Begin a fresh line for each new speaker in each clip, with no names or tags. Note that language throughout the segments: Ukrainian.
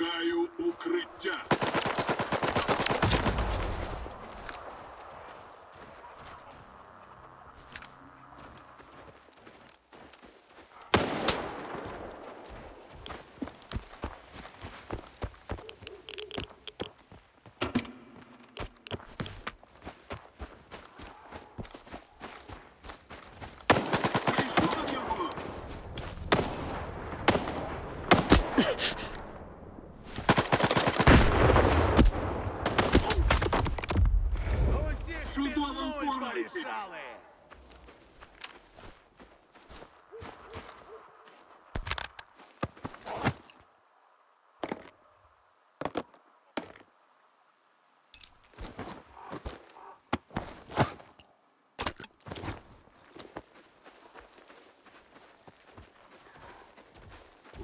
Шукаю укриття.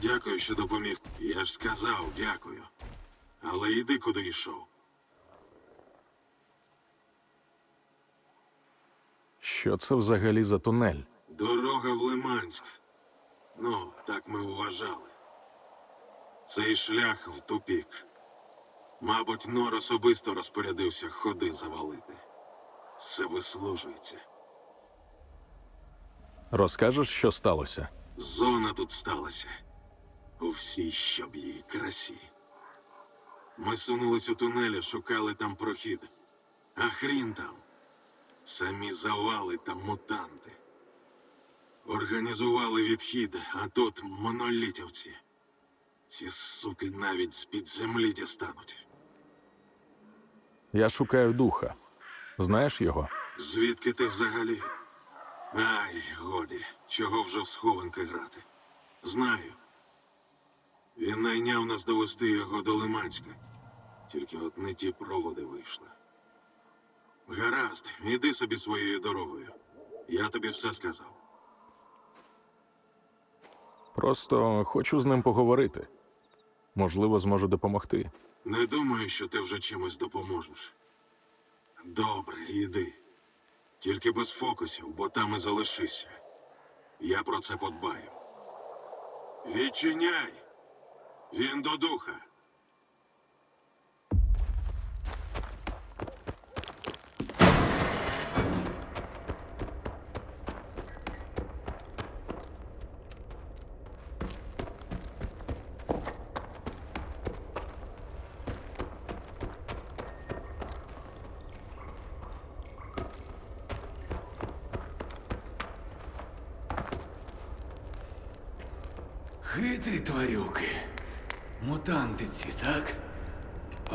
Дякую, що допоміг. Я ж сказав, дякую. Але йди куди йшов.
Що це взагалі за тунель?
Дорога в Лиманськ. Ну, так ми вважали. Цей шлях в тупік. Мабуть, Нор особисто розпорядився ходи завалити. Все вислужується.
Розкажеш, що сталося?
Зона тут сталася. У всій щоб її красі. Ми сунулись у тунелі, шукали там прохід. А хрін там. Самі завали та мутанти. Організували відхід, а тут монолітівці. Ці суки навіть з-під землі дістануть.
Я шукаю духа. Знаєш його?
Звідки ти взагалі? Ай, годі, чого вже в схованки грати. Знаю. Він найняв нас довести його до Лиманська. Тільки от не ті проводи вийшли. Гаразд, іди собі своєю дорогою. Я тобі все сказав.
Просто хочу з ним поговорити. Можливо, зможу допомогти.
Не думаю, що ти вже чимось допоможеш. Добре, іди. Тільки без фокусів, бо там і залишишся. Я про це подбаю. Відчиняй! Він до духа.
Хитрі тварюки. Мутантиці, так?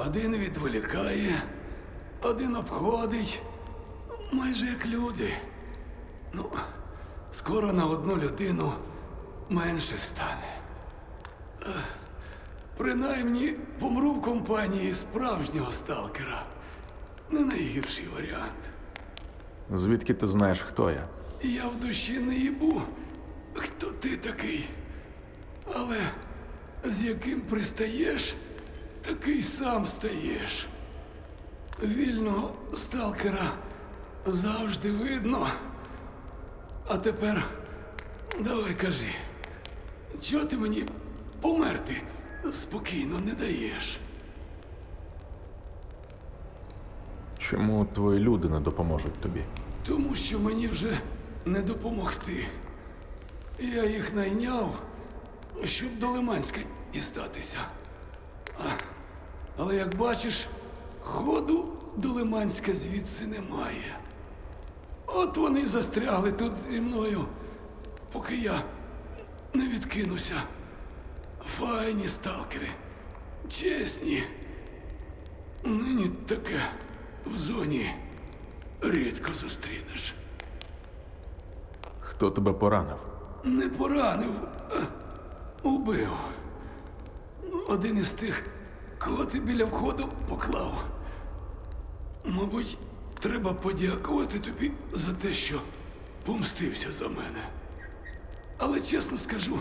Один відволікає, один обходить. Майже як люди. Ну, скоро на одну людину менше стане. Принаймні помру в компанії справжнього сталкера. Не найгірший варіант.
Звідки ти знаєш, хто я?
Я в душі не їбу, хто ти такий. Але з яким пристаєш, такий сам стаєш. Вільного сталкера завжди видно. А тепер давай кажи, чого ти мені померти спокійно не даєш?
Чому твої люди не допоможуть тобі?
Тому що мені вже не допомогти. Я їх найняв, щоб до Лиманська дістатися. А, але як бачиш, ходу до Лиманська звідси немає. От вони застрягли тут зі мною, поки я не відкинуся. Файні сталкери, чесні. Нині таке в зоні рідко зустрінеш.
Хто тебе поранив?
Не поранив, а убив. Один із тих, кого ти біля входу поклав. Мабуть, треба подякувати тобі за те, що помстився за мене. Але чесно скажу,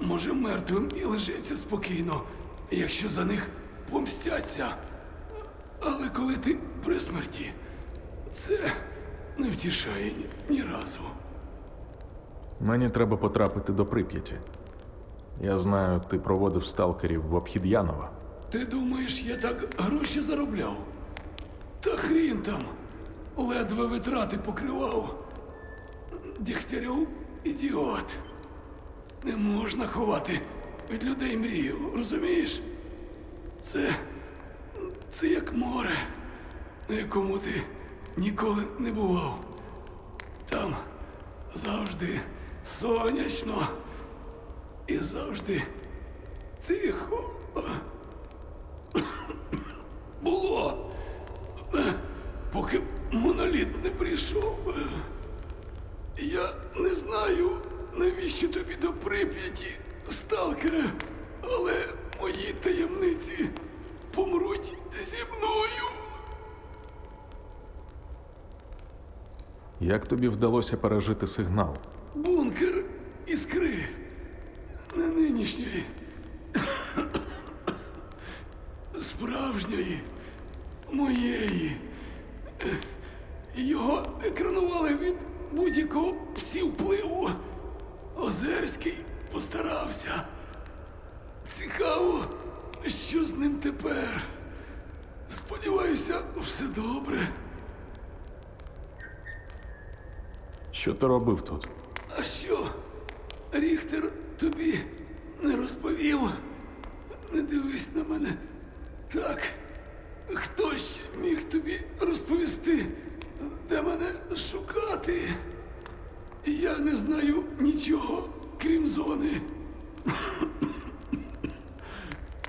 може мертвим і лежиться спокійно, якщо за них помстяться. Але коли ти при смерті, це не втішає ні, ні разу.
Мені треба потрапити до Прип'яті. Я знаю, ти проводив сталкерів в обхід Янова.
Ти думаєш, я так гроші заробляв? Та хрін там. Ледве витрати покривав. Дігтярьов ідіот. Не можна ховати від людей мрію, розумієш? Це. це як море, на якому ти ніколи не бував. Там завжди сонячно і завжди тихо. Було. Поки моноліт не прийшов. Я не знаю, навіщо тобі до прип'яті, сталкере, але мої таємниці помруть зі мною.
Як тобі вдалося пережити сигнал?
Бункер іскри. Нинішньої. Справжньої. Моєї. Його екранували від будь-якого псівпливу. Озерський постарався. Цікаво, що з ним тепер. Сподіваюся, все добре.
Що ти робив тут?
А що? Ріхтер тобі не розповів? Не дивись на мене так. Хто ще міг тобі розповісти, де мене шукати? Я не знаю нічого, крім зони.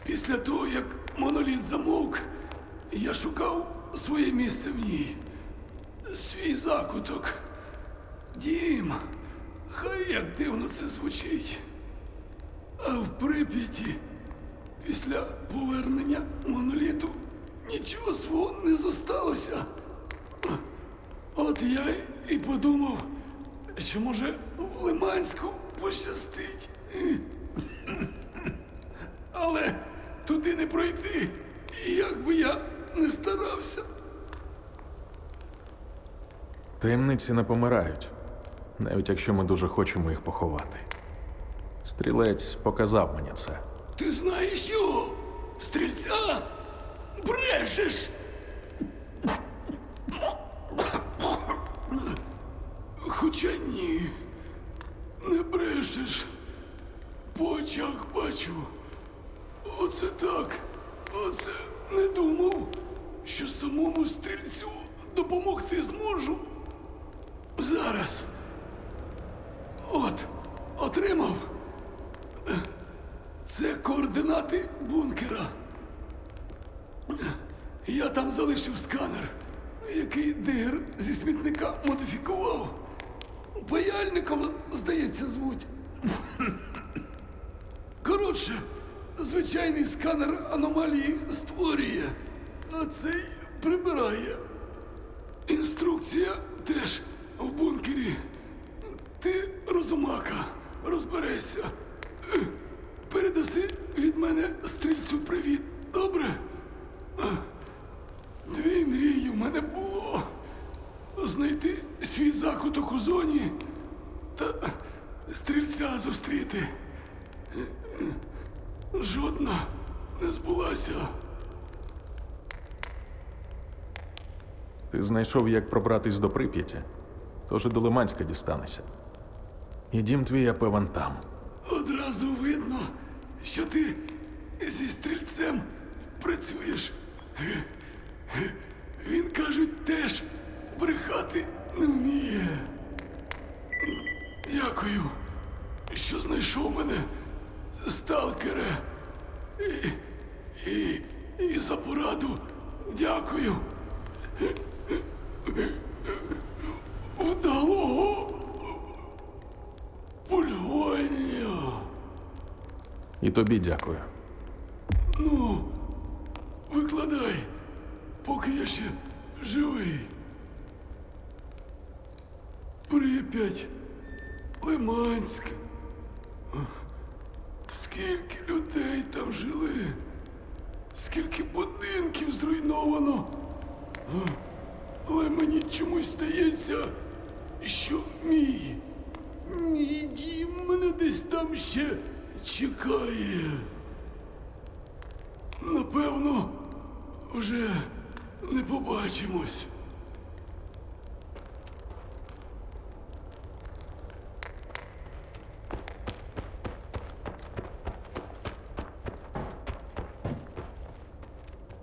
Після того, як моноліт замовк, я шукав своє місце в ній, свій закуток. Дім, хай як дивно це звучить. А в Прип'яті після повернення моноліту нічого свого не зосталося. От я і подумав, що може в Лиманську пощастить. Але туди не пройти, як би я не старався.
Таємниці не помирають, навіть якщо ми дуже хочемо їх поховати. Стрілець показав мені це.
Ти знаєш його? Стрільця? Брешеш! Хоча ні, не брешеш. По очах бачу. Оце так. Оце не думав, що самому стрільцю допомогти зможу. Зараз. От, отримав. Це координати бункера. Я там залишив сканер, який дигер зі смітника модифікував. Паяльником, здається, звуть. Коротше, звичайний сканер аномалії створює, а цей прибирає. Інструкція теж в бункері. Ти розумака, розберешся. Передаси від мене стрільцю привіт, добре? Дві мрії в мене було. Знайти свій закуток у зоні та стрільця зустріти. Жодна не збулася.
Ти знайшов, як пробратись до Прип'яті, тож і до Лиманська дістанешся. І дім твій, я певен, там.
Одразу видно, що ти зі стрільцем працюєш. Він, кажуть, теж брехати не вміє. Дякую, що знайшов мене, сталкере. І, і, і за пораду дякую. Вдалого
І тобі дякую.
Ну, викладай, поки я ще живий. Прип'ять, Лиманськ. Скільки людей там жили, скільки будинків зруйновано. Але мені чомусь здається, що мій, мій дім мене десь там ще чекає. Напевно, вже не побачимось.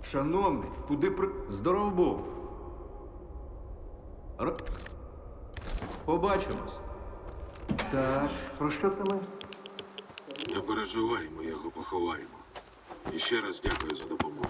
Шановний, куди при. Здоров був. Р... Побачимось. Так, про що це ми?
Не переживай, ми його поховаємо. І ще раз дякую за допомогу.